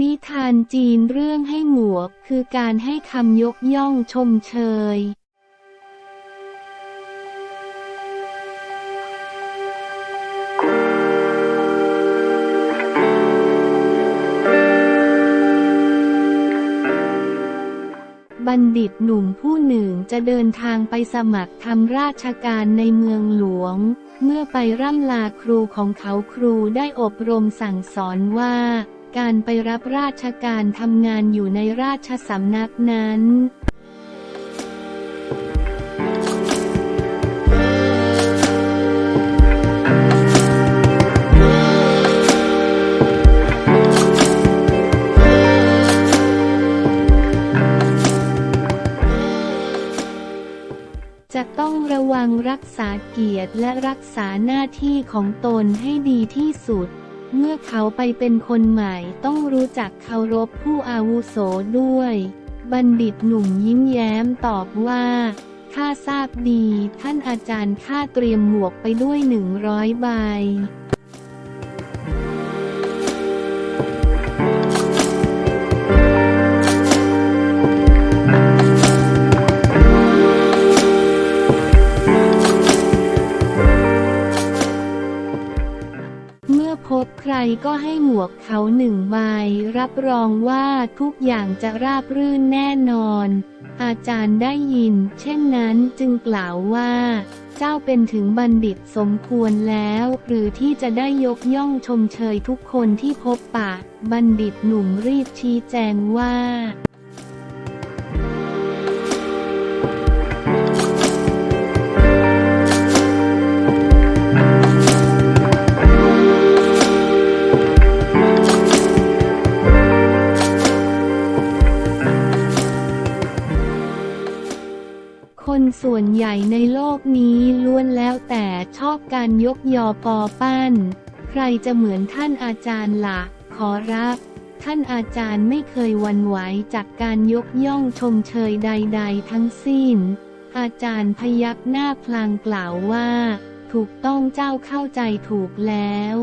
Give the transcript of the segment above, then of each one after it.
นิทานจีนเรื่องให้หมวกคือการให้คำยกย่องชมเชย บัณฑิตหนุ่มผู้หนึ่งจะเดินทางไปสมัครทำราชการในเมืองหลวง เมื่อไปร่ำลาครูของเขาครูได้อบรมสั่งสอนว่า การไปรับราชการทำงานอยู่ในราชสำนักนั้นจะต้องระวังรักษาเกียรติและรักษาหน้าที่ของตนให้ดีที่สุด เมื่อเขาไปเป็นคนใหม่ต้องรู้จักเคารพผู้อาวุโสด้วย บัณฑิตหนุ่มยิ้มแย้มตอบว่าข้าทราบดีท่านอาจารย์ข้าเตรียมหมวกไปด้วยหนึ่งร้อยใบ พบใครก็ให้หมวกเขาหนึ่งใบ รับรองว่าทุกอย่างจะราบรื่นแน่นอน อาจารย์ได้ยิน เช่นนั้นจึงกล่าวว่า เจ้าเป็นถึงบัณฑิตสมควรแล้ว หรือที่จะได้ยกย่องชมเชยทุกคนที่พบปะ บัณฑิตหนุ่มรีบชี้แจงว่า คนส่วนใหญ่ในโลกนี้ล้วนแล้วแต่ชอบการยกยอปอปั้น ใครจะเหมือนท่านอาจารย์ละ่ะ ขอรับ ท่านอาจารย์ไม่เคยวันไหวจากการยกย่องชมเชยใด ๆ ทั้งสิ้น อาจารย์พยักหน้าพลางกล่าวว่า ถูกต้องเจ้าเข้าใจถูกแล้ว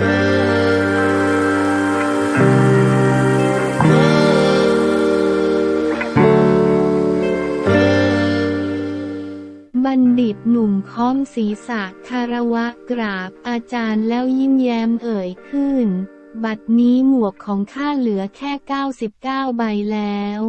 บัณ ดิตหนุ่มค้อมศีรษะคารวะกราบอาจารย์แล้วยิ้มแย้มเอ่ยขึ้น บัดนี้หมวกของข้าเหลือแค่ 99 ใบแล้ว